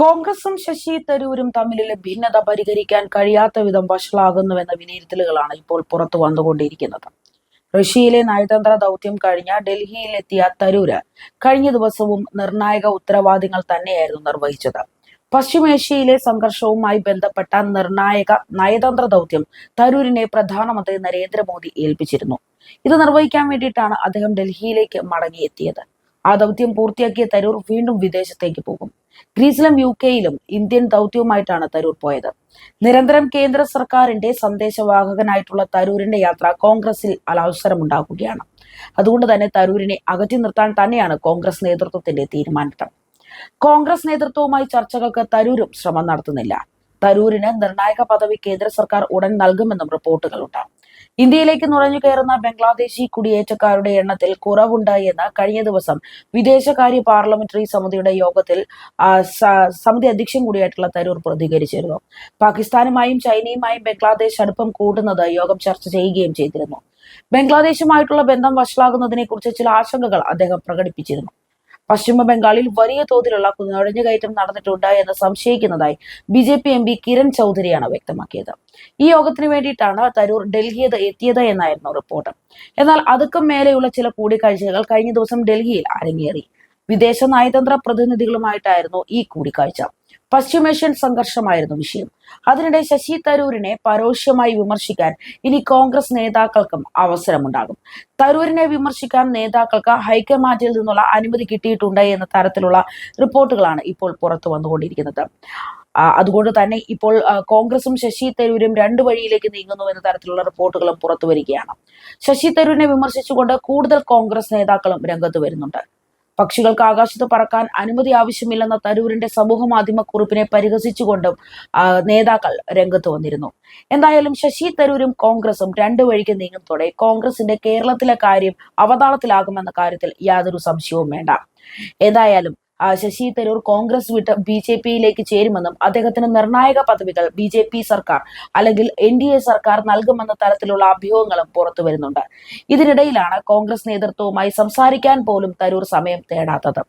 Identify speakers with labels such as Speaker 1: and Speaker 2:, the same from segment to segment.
Speaker 1: കോൺഗ്രസും ശശി തരൂരും തമ്മിലുള്ള ഭിന്നത പരിഹരിക്കാൻ കഴിയാത്ത വിധം വഷളാകുന്നുവെന്ന വിലയിരുത്തലുകളാണ് ഇപ്പോൾ പുറത്തു വന്നുകൊണ്ടിരിക്കുന്നത്. റഷ്യയിലെ നയതന്ത്ര ദൗത്യം കഴിഞ്ഞ ഡൽഹിയിലെത്തിയ തരൂര് കഴിഞ്ഞ ദിവസവും നിർണായക ഉത്തരവാദികൾ തന്നെയായിരുന്നു നിർവഹിച്ചത്. പശ്ചിമേഷ്യയിലെ സംഘർഷവുമായി ബന്ധപ്പെട്ട നിർണായക നയതന്ത്ര ദൗത്യം തരൂരിനെ പ്രധാനമന്ത്രി നരേന്ദ്രമോദി ഏൽപ്പിച്ചിരുന്നു. ഇത് നിർവഹിക്കാൻ വേണ്ടിയിട്ടാണ് അദ്ദേഹം ഡൽഹിയിലേക്ക് മടങ്ങിയെത്തിയത്. ആ ദൗത്യം പൂർത്തിയാക്കിയ തരൂർ വീണ്ടും വിദേശത്തേക്ക് പോകും. ഗ്രീസിലും യു കെയിലും ഇന്ത്യൻ ദൗത്യവുമായിട്ടാണ് തരൂർ പോയത്. നിരന്തരം കേന്ദ്ര സർക്കാരിന്റെ സന്ദേശവാഹകനായിട്ടുള്ള തരൂരിന്റെ യാത്ര കോൺഗ്രസിൽ അലവസരമുണ്ടാക്കുകയാണ് അതുകൊണ്ട് തന്നെ തരൂരിനെ അകറ്റി നിർത്താൻ തന്നെയാണ് കോൺഗ്രസ് നേതൃത്വത്തിന്റെ തീരുമാനം കോൺഗ്രസ് നേതൃത്വവുമായി ചർച്ചകൾക്ക് തരൂരും ശ്രമം നടത്തുന്നില്ല. തരൂരിന് നിർണായക പദവി കേന്ദ്ര സർക്കാർ ഉടൻ നൽകുമെന്നും റിപ്പോർട്ടുകളുണ്ട്. ഇന്ത്യയിലേക്ക് നുഴഞ്ഞു കയറുന്ന ബംഗ്ലാദേശി കുടിയേറ്റക്കാരുടെ എണ്ണത്തിൽ കുറവുണ്ടായി എന്ന് കഴിഞ്ഞ ദിവസം വിദേശകാര്യ പാർലമെന്ററി സമിതിയുടെ യോഗത്തിൽ സമിതി അധ്യക്ഷൻ കൂടിയായിട്ടുള്ള തരൂർ പ്രതികരിച്ചിരുന്നു. പാകിസ്ഥാനുമായും ചൈനയുമായും ബംഗ്ലാദേശ് അടുപ്പം കൂട്ടുന്നത് യോഗം ചർച്ച ചെയ്യുകയും ചെയ്തിരുന്നു. ബംഗ്ലാദേശുമായിട്ടുള്ള ബന്ധം വഷളാകുന്നതിനെ കുറിച്ച് ചില ആശങ്കകൾ അദ്ദേഹം പ്രകടിപ്പിച്ചിരുന്നു. പശ്ചിമ ബംഗാളിൽ വലിയ തോതിലുള്ള നുഴഞ്ഞുകയറ്റം നടന്നിട്ടുണ്ട് എന്ന് സംശയിക്കുന്നതായി B J P M P Kiran ചൗധരിയാണ് വ്യക്തമാക്കിയത്. ഈ യോഗത്തിന് വേണ്ടിയിട്ടാണ് തരൂർ ഡൽഹിയത് എത്തിയത് എന്നായിരുന്നു റിപ്പോർട്ട്. എന്നാൽ അതുക്കും മേലെയുള്ള ചില കൂടിക്കാഴ്ചകൾ കഴിഞ്ഞ ദിവസം ഡൽഹിയിൽ അരങ്ങേറി. വിദേശ നയതന്ത്ര പ്രതിനിധികളുമായിട്ടായിരുന്നു ഈ കൂടിക്കാഴ്ച. പശ്ചിമേഷ്യൻ സംഘർഷമായിരുന്നു വിഷയം. അതിനിടെ ശശി തരൂരിനെ പരോക്ഷമായി വിമർശിക്കാൻ ഇനി കോൺഗ്രസ് നേതാക്കൾക്കും അവസരമുണ്ടാകും. തരൂരിനെ വിമർശിക്കാൻ നേതാക്കൾക്ക് ഹൈക്കമാൻഡിൽ നിന്നുള്ള അനുമതി കിട്ടിയിട്ടുണ്ട് എന്ന തരത്തിലുള്ള റിപ്പോർട്ടുകളാണ് ഇപ്പോൾ പുറത്തു വന്നുകൊണ്ടിരിക്കുന്നത്. അതുകൊണ്ട് തന്നെ ഇപ്പോൾ കോൺഗ്രസും ശശി തരൂരും രണ്ടു വഴിയിലേക്ക് നീങ്ങുന്നു എന്ന തരത്തിലുള്ള റിപ്പോർട്ടുകളും പുറത്തു വരികയാണ്. ശശി തരൂരിനെ വിമർശിച്ചുകൊണ്ട് കൂടുതൽ കോൺഗ്രസ് നേതാക്കളും രംഗത്ത് വരുന്നുണ്ട്. പക്ഷികൾക്ക് ആകാശത്ത് പറക്കാൻ അനുമതി ആവശ്യമില്ലെന്ന തരൂരിന്റെ സമൂഹ മാധ്യമ കുറിപ്പിനെ പരിഹസിച്ചുകൊണ്ടും നേതാക്കൾ രംഗത്ത് വന്നിരുന്നു. എന്തായാലും ശശി തരൂരും കോൺഗ്രസും രണ്ടു വഴിക്ക് നീങ്ങുന്നതോടെ കോൺഗ്രസിന്റെ കേരളത്തിലെ കാര്യം അവതാളത്തിലാകുമെന്ന കാര്യത്തിൽ യാതൊരു സംശയവും വേണ്ട. ആ, ശശി തരൂർ കോൺഗ്രസ് വിട്ട് ബി ജെ പിയിലേക്ക് ചേരുമെന്നും അദ്ദേഹത്തിന് നിർണായക പദവികൾ ബി ജെ പി സർക്കാർ അല്ലെങ്കിൽ എൻ ഡി എ സർക്കാർ നൽകുമെന്ന തരത്തിലുള്ള അഭ്യൂഹങ്ങളും പുറത്തു വരുന്നുണ്ട്. ഇതിനിടയിലാണ് കോൺഗ്രസ് നേതൃത്വവുമായി സംസാരിക്കാൻ പോലും തരൂർ സമയം തേടാത്തത്.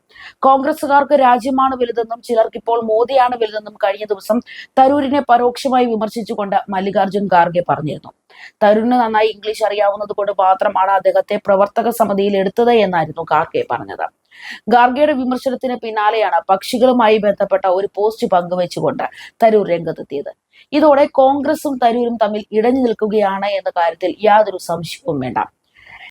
Speaker 1: കോൺഗ്രസുകാർക്ക് രാജ്യമാണ് വലുതെന്നും ചിലർക്ക് ഇപ്പോൾ മോദിയാണ് വലുതെന്നും കഴിഞ്ഞ ദിവസം തരൂരിനെ പരോക്ഷമായി വിമർശിച്ചുകൊണ്ട് മല്ലികാർജുൻ ഖാർഗെ പറഞ്ഞിരുന്നു. തരൂരിന് നന്നായി ഇംഗ്ലീഷ് അറിയാവുന്നത് കൊണ്ട് മാത്രമാണ് അദ്ദേഹത്തെ പ്രവർത്തക സമിതിയിൽ എടുത്തത് എന്നായിരുന്നു ഖാർഗെ പറഞ്ഞത്. ഖാർഗെയുടെ വിമർശനത്തിന് പിന്നാലെയാണ് പക്ഷികളുമായി ബന്ധപ്പെട്ട ഒരു പോസ്റ്റ് പങ്കുവെച്ചുകൊണ്ട് തരൂർ രംഗത്തെത്തിയത്. ഇതോടെ കോൺഗ്രസും തരൂരും തമ്മിൽ ഇടഞ്ഞു നിൽക്കുകയാണ് എന്ന കാര്യത്തിൽ യാതൊരു സംശയവും വേണ്ട.